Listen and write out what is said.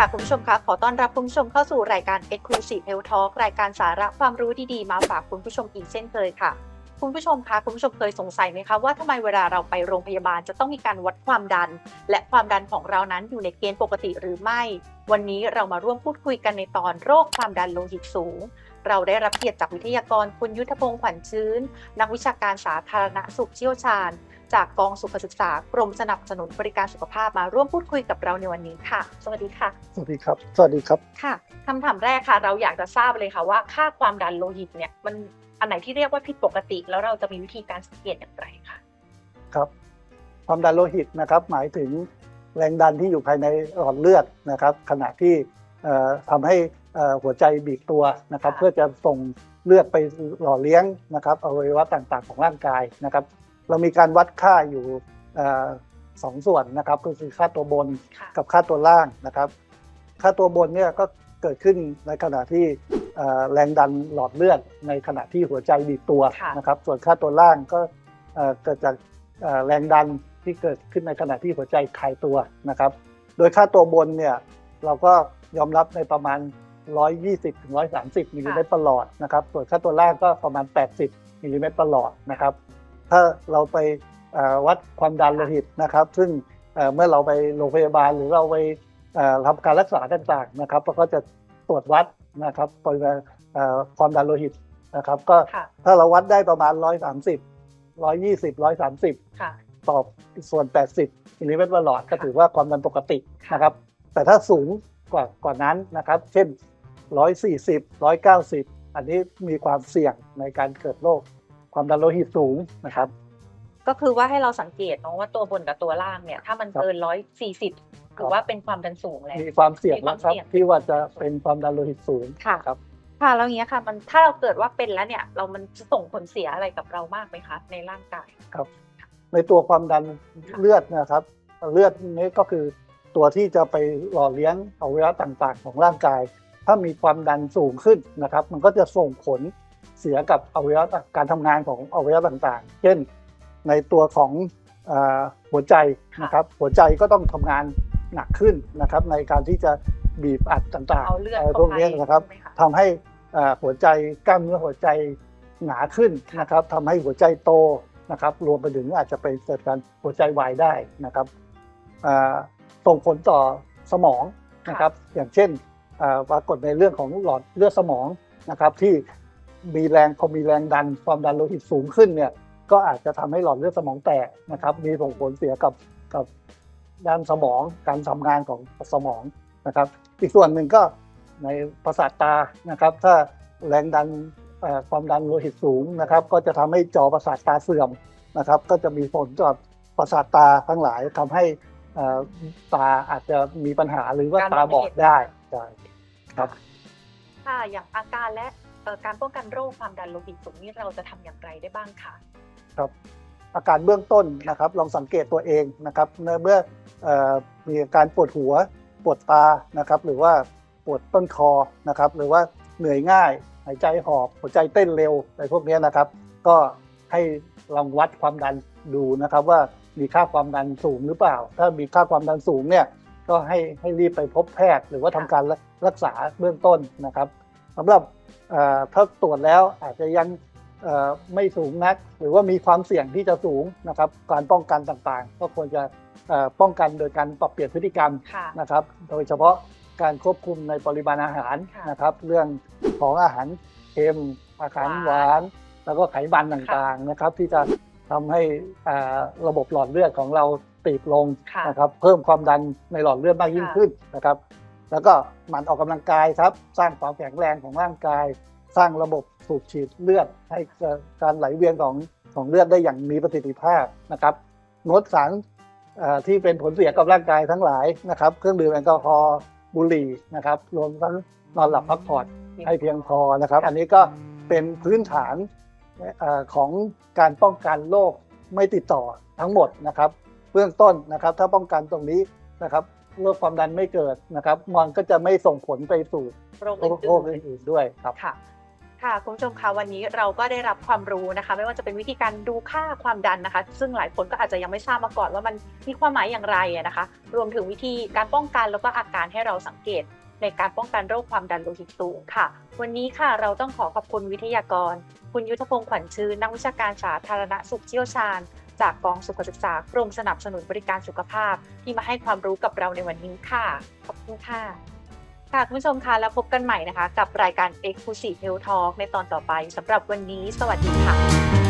ค่ะคุณผู้ชมคะขอต้อนรับคุณผู้ชมเข้าสู่รายการ Exclusive Health Talk รายการสาระความรู้ดีๆ มาฝากคุณผู้ชมอีกเช่นเคยค่ะ คุณผู้ชมคะคุณผู้ชมเคยสงสัยไหมคะว่าทำไมเวลาเราไปโรงพยาบาลจะต้องมีการวัดความดัน และความดันของเรานั้นอยู่ในเกณฑ์ปกติหรือไม่ วันนี้เรามาร่วมพูดคุยกันในตอนโรคความดันโลหิตสูง เราได้รับเกียรติจากวิทยากรคุณยุทธพงศ์ขวัญชื้น นักวิชาการสาธารณสุขเชี่ยวชาญ จากกองสุขศึกษากรมสนับสนุนบริการสุขภาพมาร่วมพูดคุยกับเราในวันนี้ค่ะ สวัสดีค่ะ สวัสดีครับ สวัสดีครับ ค่ะคำถามแรกค่ะ เราอยากจะทราบเลยค่ะว่าค่าความดันโลหิตเนี่ยมันอันไหนที่เรียกว่าผิดปกติ แล้วเราจะมีวิธีการสังเกตอย่างไรคะครับ ความดันโลหิตนะครับ หมายถึงแรงดันที่อยู่ภายในหลอดเลือดนะครับ ขณะที่เอ่อทำให้เอ่อหัวใจบีบตัวนะครับ เพื่อจะส่งเลือดไปหล่อเลี้ยงนะครับอวัยวะต่างๆ ของร่างกายนะครับ เรามีการวัดค่าอยู่เอ่อสองส่วนนะครับก็คือค่าตัวบนค่ะกับค่าตัวล่างนะครับ ค่าตัวบนเนี่ยก็เกิดขึ้นในขณะที่เอ่อแรงดันหลอดเลือดในขณะที่หัวใจบีบตัวค่ะนะครับ ส่วนค่าตัวล่างก็เอ่อเกิดจากเอ่อแรงดันที่เกิดขึ้นในขณะที่หัวใจคลายตัวนะครับ โดยค่าตัวบนเนี่ยเราก็ยอมรับในประมาณ 120ถึง130มิลลิเมตรประหลอดนะครับ ส่วนค่าตัวล่างก็ประมาณ 80มิลลิเมตรประหลอดนะครับ ถ้าเราไปเอ่อวัดความดันโลหิตนะครับ ซึ่งเอ่อเมื่อเราไปโรงพยาบาลหรือเราไปเอ่อทำการรักษาต่างๆนะครับเราก็จะตรวจวัดนะครับปริมาณเอ่อความดันโลหิตนะครับ ก็ค่ะถ้าเราวัดได้ประมาณ 130 120 130ค่ะต่อส่วน 80มิลลิเมตรประหลอดก็ถือว่าความดันปกตินะครับ แต่ถ้าสูงกว่ากว่านั้นนะครับ เช่น 140 190 อันนี้มีความเสี่ยงในการเกิดโรค ความดันโลหิตสูงนะครับ ก็คือว่าให้เราสังเกตเนาะว่าตัวบนกับตัวล่างเนี่ย ถ้ามันครับเกินร้อยสี่สิบถือว่าเป็นความดันสูงแล้วมีความเสี่ยงมีความนะครับเสี่ยงที่ว่าจะเป็นความดันโลหิตสูงค่ะครับค่ะแล้วอย่างเงี้ยค่ะ มันถ้าเราเกิดว่าเป็นแล้วเนี่ย เรามันจะส่งผลเสียอะไรกับเรามากไหมคะในร่างกายในตัวความดันเลือดนะครับ เลือดนี้ก็คือตัวที่จะไปหล่อเลี้ยงอวัยวะต่างๆ ของร่างกาย ถ้ามีความดันสูงขึ้นนะครับ มันก็จะส่งผล เสียกับอวัยวะการทำงานของอวัยวะต่างๆ เช่นในตัวของเอ่อหัวใจนะครับหัวใจก็ต้องทำงานหนักขึ้นนะครับ ในการที่จะบีบอัดต่างเอาเลือดๆอะไรพเข้าวกไปนี้นะครับใช่ไหมคะทำให้เอ่อหัวใจกล้ามเนื้อหัวใจหนาขึ้นนะครับทำให้หัวใจโตนะครับ รวมไปถึงอาจจะไปเกิดการหัวใจวายได้นะครับอ่าส่งผลต่อสมองนะครับ อย่างเช่นอ่าปรากฏในเรื่องของหลอดเลือดสมองนะครับที่ มีแรงพอมีแรงดันความดันโลหิตสูงขึ้นเนี่ยก็อาจจะทำให้หลอดเลือดสมองแตกนะครับ มีส่งผลเสียกับกับด้านสมองการทำงานของสมองนะครับ อีกส่วนหนึ่งก็ในประสาทตานะครับ ถ้าแรงดันเอ่อความดันโลหิตสูงนะครับ ก็จะทำให้จอประสาทตาเสื่อมนะครับ ก็จะมีผลต่อประสาทตาทั้งหลายทำให้อ่อตาอาจจะมีปัญหาหรือว่าตาบอดได้ได้ครับค่ะอย่างอาการและ การป้องกันโรคความดันโลหิตสูงนี่เราจะทำอย่างไรได้บ้างคะครับอาการเบื้องต้นนะครับ ลองสังเกตตัวเองนะครับเมื่ออมีอาการปวดหัวปวดตานะครับ หรือว่าปวดต้นคอนะครับ หรือว่าเหนื่อยง่าย หายใจหอบหัวใจเต้นเร็วอะไรพวกนี้นะครับ ก็ให้ลองวัดความดันดูนะครับ ว่ามีค่าความดันสูงหรือเปล่า ถ้ามีค่าความดันสูงเนี่ยก็ให้ให้รีบไปพบแพทย์ หรือว่าทำการรักษาเบื้องต้นนะครับ สำหรับเอ่อถ้าตรวจแล้วอาจจะยังเอ่อไม่สูงนัก หรือว่ามีความเสี่ยงที่จะสูงนะครับ การป้องกันต่างๆ ก็ควรจะเอ่อป้องกันโดยการปรับเปลี่ยนพฤติกรรมค่ะนะครับ โดยเฉพาะการควบคุมในปริมาณอาหารค่ะนะครับ เรื่องของอาหารเค็มอาหารหวาน แล้วก็ไขมันต่างๆนะครับ ที่จะทำให้อ่าระบบหลอดเลือดของเราตีบลงค่ะนะครับ เพิ่มความดันในหลอดเลือดมากยิ่งค่ะขึ้นนะครับ แล้วก็หมั่นออกกำลังกายครับ สร้างความแข็งแรงของร่างกาย สร้างระบบสูบฉีดเลือด ให้เกิดการไหลเวียนของของเลือดได้อย่างมีประสิทธิภาพนะครับงดสารเอ่อที่เป็นผลเสียกับร่างกายทั้งหลายนะครับ เครื่องดื่มแอลกอฮอล์บุหรี่นะครับรวมทั้งนอนหลับพักผ่อนให้เพียงพอนะครับ อันนี้ก็เป็นพื้นฐานเอ่อของการป้องกันโรคไม่ติดต่อทั้งหมดนะครับ เบื้องต้นนะครับ ถ้าป้องกันตรงนี้นะครับ โรคความดันไม่เกิดนะครับ มันก็จะไม่ส่งผลไปสู่โรคโรคโรคอื่นอื่นๆด้วยครับๆค่ะค่ะคุณผู้ชมคะวันนี้เราก็ได้รับความรู้นะคะ ไม่ว่าจะเป็นวิธีการดูค่าความดันนะคะ ซึ่งหลายคนก็อาจจะยังไม่ทราบมาก่อนว่ามันมีความหมายอย่างไรอะนะคะ รวมถึงวิธีการป้องกันแล้วก็อาการให้เราสังเกต ในการป้องกันโรคความดันโลหิตสูงค่ะ วันนี้ค่ะเราต้องขอขอบคุณวิทยากร คุณยุทธพงศ์ขวัญชื่นนักวิชาการสาธารณสุขเชี่ยวชาญ จากกองสุขศึกษากรมสนับสนุนบริการสุขภาพ ที่มาให้ความรู้กับเราในวันนี้ค่ะ ขอบคุณค่ะ ค่ะคุณผู้ชมคะแล้วพบกันใหม่นะคะ กับรายการ Exclusive Health Talk ในตอนต่อไปสำหรับวันนี้ สวัสดีค่ะ